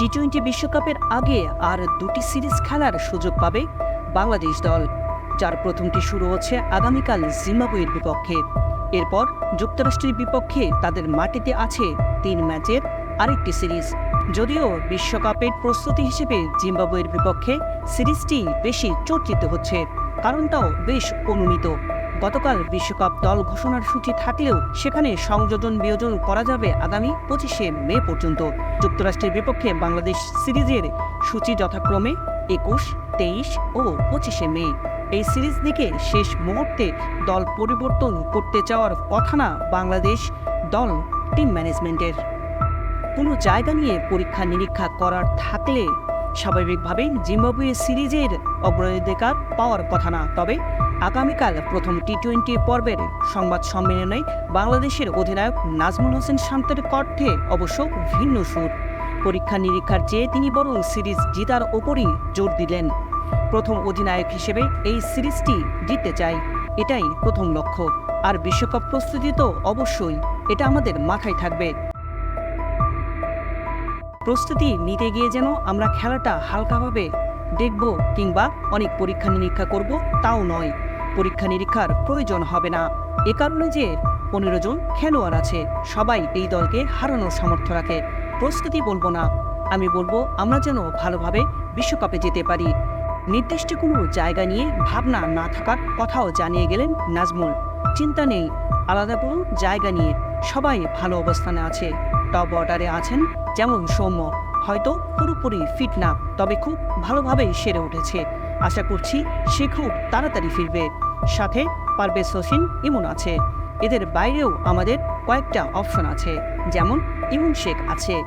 T twenty বিশ্বকাপের আগে আর দুটি সিরিজ খেলার সুযোগ পাবে বাংলাদেশ দল, যার প্রথমটি শুরু হচ্ছে আগামীকাল জিম্বাবুয়ের বিপক্ষে। এরপর যুক্তরাষ্ট্রের বিপক্ষে তাদের মাটিতে আছে তিন ম্যাচের আরেকটি সিরিজ। যদিও বিশ্বকাপের প্রস্তুতি হিসেবে জিম্বাবুয়ের বিপক্ষে সিরিজটি বেশি চর্চিত হচ্ছে, কারণটাও বেশ অনুমিত। গতকাল বিশ্বকাপ দল ঘোষণার সূচি থাকলেও সেখানে সংযোজন বিয়োজন করা যাবে আগামী পঁচিশে মে পর্যন্ত। যুক্তরাষ্ট্রের বিপক্ষে বাংলাদেশ সিরিজের সূচি যথাক্রমে একুশ, তেইশ ও পঁচিশে মে। এই সিরিজ দিকে শেষ মুহূর্তে দল পরিবর্তন করতে চাওয়ার কথা না বাংলাদেশ দল টিম ম্যানেজমেন্টের। কোনো জায়গা নিয়ে পরীক্ষা নিরীক্ষা করার থাকলে স্বাভাবিকভাবেই জিম্বাবুয়ে সিরিজের অগ্রাধিকার পাওয়ার কথা না, তবে আগামীকাল প্রথম টি টোয়েন্টি পর্বের সংবাদ সম্মেলনে বাংলাদেশের অধিনায়ক নাজমুল হোসেন শান্তের কণ্ঠে অবশ্য ভিন্ন সুর। পরীক্ষা নিরীক্ষার চেয়ে তিনি বরং সিরিজ জিতার ওপরই জোর দিলেন। প্রথম অধিনায়ক হিসেবে এই সিরিজটি জিততে চাই, এটাই প্রথম লক্ষ্য। আর বিশ্বকাপ প্রস্তুতি তো অবশ্যই, এটা আমাদের মাথায় থাকবে। প্রস্তুতি নিতে গিয়ে যেন আমরা খেলাটা হালকাভাবে দেখব কিংবা অনেক পরীক্ষা নিরীক্ষা করব, তাও নয়। পরীক্ষা নিরীক্ষার প্রয়োজন হবে না। এ কারণে যে পনেরো জন খেলোয়াড় আছে, সবাই এই দলকে হারানোর সামর্থ্য রাখে। প্রস্তুতি বলব না। আমি বলব, আমরা যেন ভালোভাবে বিশ্বকাপে যেতে পারি। নির্দিষ্ট কোনো জায়গা নিয়ে ভাবনা না থাকার কথাও জানিয়ে গেলেন নাজমুল। চিন্তা নেই, আলাদা কোনো জায়গা নিয়ে সবাই ভালো অবস্থানে আছে। টপ অর্ডারে আছেন যেমন সৌম্য। হয়তো পুরোপুরি ফিট না, তবে খুব ভালোভাবেই সেরে উঠেছে। আশা করছি সে খুব তাড়াতাড়ি ফিরবে। সাথে পারবে হোসেন ইমন আছে। এদের বাইরেও আমাদের কয়েকটা অপশন আছে, যেমন ইমন শেখ আছে।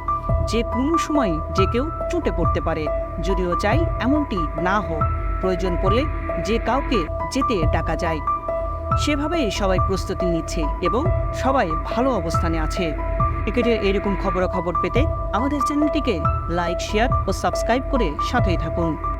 যে কোনো সময় যে কেউ চুটে পড়তে পারে, যদিও চাই এমনটি না হোক। প্রয়োজন পড়লে যে কাউকে যেতে ডাকা যায়। সেভাবেই সবাই প্রস্তুতি নিচ্ছে এবং সবাই ভালো অবস্থানে আছে। ক্রিকেটের এরকম খবরাখবর পেতে আমাদের চ্যানেলটিকে লাইক, শেয়ার ও সাবস্ক্রাইব করে সাথেই থাকুন।